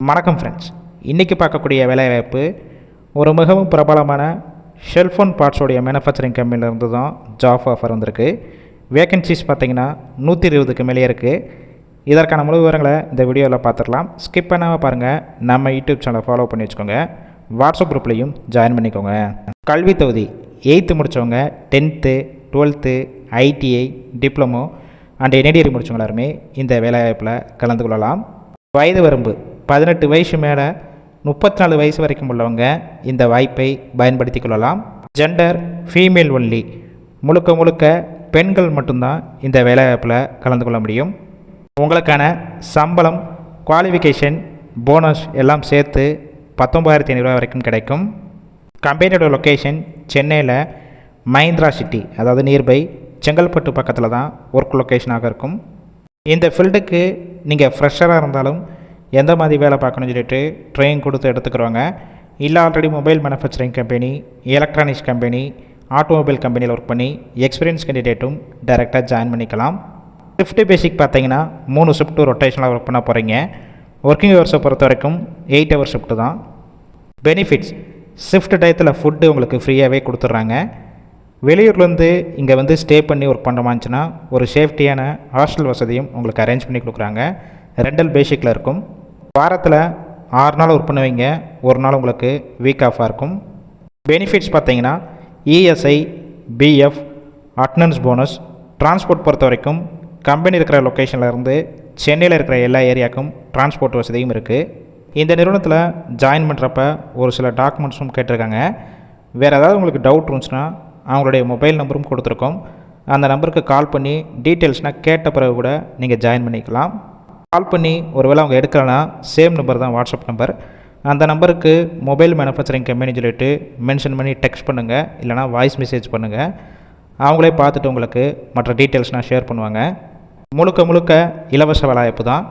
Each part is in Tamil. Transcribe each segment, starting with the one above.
வணக்கம் ஃப்ரெண்ட்ஸ் இன்றைக்கி பார்க்கக்கூடிய வேலைவாய்ப்பு ஒரு மிகவும் பிரபலமான ஷெல்ஃபோன் பார்ட்ஸோடைய மேனுஃபேக்சரிங் கம்பெனிலேருந்து தான் ஜாப் ஆஃபர் வந்திருக்கு. வேகன்சிஸ் பார்த்திங்கன்னா நூற்றி இருபதுக்கு மேலே இருக்குது இதற்கான முழு விவரங்களை இந்த வீடியோவில் பார்த்துடலாம். ஸ்கிப் பண்ணாமல் பாருங்கள் நம்ம யூடியூப் சேனலை ஃபாலோ பண்ணி வச்சுக்கோங்க. வாட்ஸ்அப் குரூப்லேயும் ஜாயின் பண்ணிக்கோங்க. கல்வி தொகுதி எயித்து முடித்தவங்க tenth twelfth ITI diploma and NITI முடித்தவங்க எல்லாருமே இந்த வேலைவாய்ப்பில் கலந்து கொள்ளலாம். வயது வரம்பு பதினெட்டு வயசு மேலே முப்பத்தி நாலு வயசு வரைக்கும் உள்ளவங்க இந்த வாய்ப்பை பயன்படுத்தி கொள்ளலாம். ஜெண்டர் ஃபீமேல் ஒன்லி முழுக்க முழுக்க பெண்கள் மட்டும்தான் இந்த வேலைவாய்ப்பில் கலந்து கொள்ள முடியும். உங்களுக்கான சம்பளம் குவாலிஃபிகேஷன் போனஸ் எல்லாம் சேர்த்து பத்தொம்பதாயிரத்தி ஐநூறுரூவா வரைக்கும் கிடைக்கும். கம்பெனியோட லொக்கேஷன் சென்னையில் மஹிந்திரா சிட்டி அதாவது நியர்பை செங்கல்பட்டு பக்கத்தில் தான் ஒர்க் லொக்கேஷனாக இருக்கும். இந்த ஃபீல்டுக்கு நீங்கள் ஃப்ரெஷராக இருந்தாலும் எந்த மாதிரி வேலை பார்க்கணும்னு சொல்லிட்டு ட்ரெயின் கொடுத்து எடுத்துக்கிறவங்க. இல்லை already mobile manufacturing company electronics company automobile கம்பெனியில் ஒர்க் பண்ணி எக்ஸ்பீரியன்ஸ் கேண்டிடேட்டும் டைரெக்டாக ஜாயின் பண்ணிக்கலாம். ஷிஃப்ட் பேசிக் பார்த்தீங்கன்னா மூணு ஷிஃப்ட்டு ரொட்டேஷனலாக ஒர்க் பண்ண போகிறீங்க ஒர்க்கிங் ஹவர்ஸை பொறுத்த வரைக்கும் எயிட் ஹவர் ஷிஃப்ட்டு தான். பெனிஃபிட்ஸ் ஷிஃப்ட் டயத்தில் ஃபுட்டு உங்களுக்கு ஃப்ரீயாகவே கொடுத்துட்றாங்க. வெளியூர்லேருந்து இங்கே வந்து ஸ்டே பண்ணி ஒர்க் பண்ணுறமாச்சுன்னா ஒரு சேஃப்டியான ஹாஸ்டல் வசதியும் உங்களுக்கு அரேஞ்ச் பண்ணி கொடுக்குறாங்க. ரெண்டல் பேசிக்கில் இருக்கும். வாரத்தில் ஆறு நாள் ஒர்க் பண்ணுவீங்க. ஒரு நாள் உங்களுக்கு வீக் ஆஃபாக இருக்கும். பெனிஃபிட்ஸ் பார்த்தீங்கன்னா ESI PF attendance bonus transport பொறுத்த வரைக்கும் கம்பெனி இருக்கிற லொக்கேஷனில் இருந்து சென்னையில் இருக்கிற எல்லா ஏரியாவுக்கும் டிரான்ஸ்போர்ட் வசதியும் இருக்குது இந்த நிறுவனத்தில் ஜாயின் பண்ணுறப்ப ஒரு சில டாக்குமெண்ட்ஸும் கேட்டிருக்காங்க. வேறு ஏதாவது உங்களுக்கு டவுட் இருந்துச்சுன்னா அவங்களுடைய மொபைல் நம்பரும் கொடுத்துருக்கோம். அந்த நம்பருக்கு கால் பண்ணி டீட்டெயில்ஸ்னால் கேட்ட பிறகு கூட நீங்கள் ஜாயின் பண்ணிக்கலாம். கால் பண்ணி ஒருவேளை அவங்க எடுக்கலைன்னா சேம் நம்பர் தான் வாட்ஸ்அப் நம்பர். அந்த நம்பருக்கு மொபைல் மேனுஃபேக்சரிங் கம்பெனி சொல்லிட்டு மென்ஷன் பண்ணி டெக்ஸ்ட் பண்ணுங்கள் இல்லைனா வாய்ஸ் மெசேஜ் பண்ணுங்கள் அவங்களே பார்த்துட்டு உங்களுக்கு மற்ற டீட்டெயில்ஸ்னால் ஷேர் பண்ணுவாங்க. முழுக்க முழுக்க இலவச வேலைவாய்ப்பு தான்.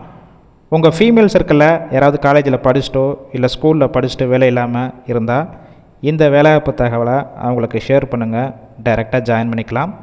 உங்கள் ஃபீமேல் சர்க்கிளில் யாராவது காலேஜில் படிச்சுட்டோ இல்லை ஸ்கூலில் படிச்சுட்டு வேலை இல்லாமல் இருந்தால் இந்த வேலைவாய்ப்பு தகவலை அவங்களுக்கு ஷேர் பண்ணுங்கள் டைரெக்டாக ஜாயின் பண்ணிக்கலாம்.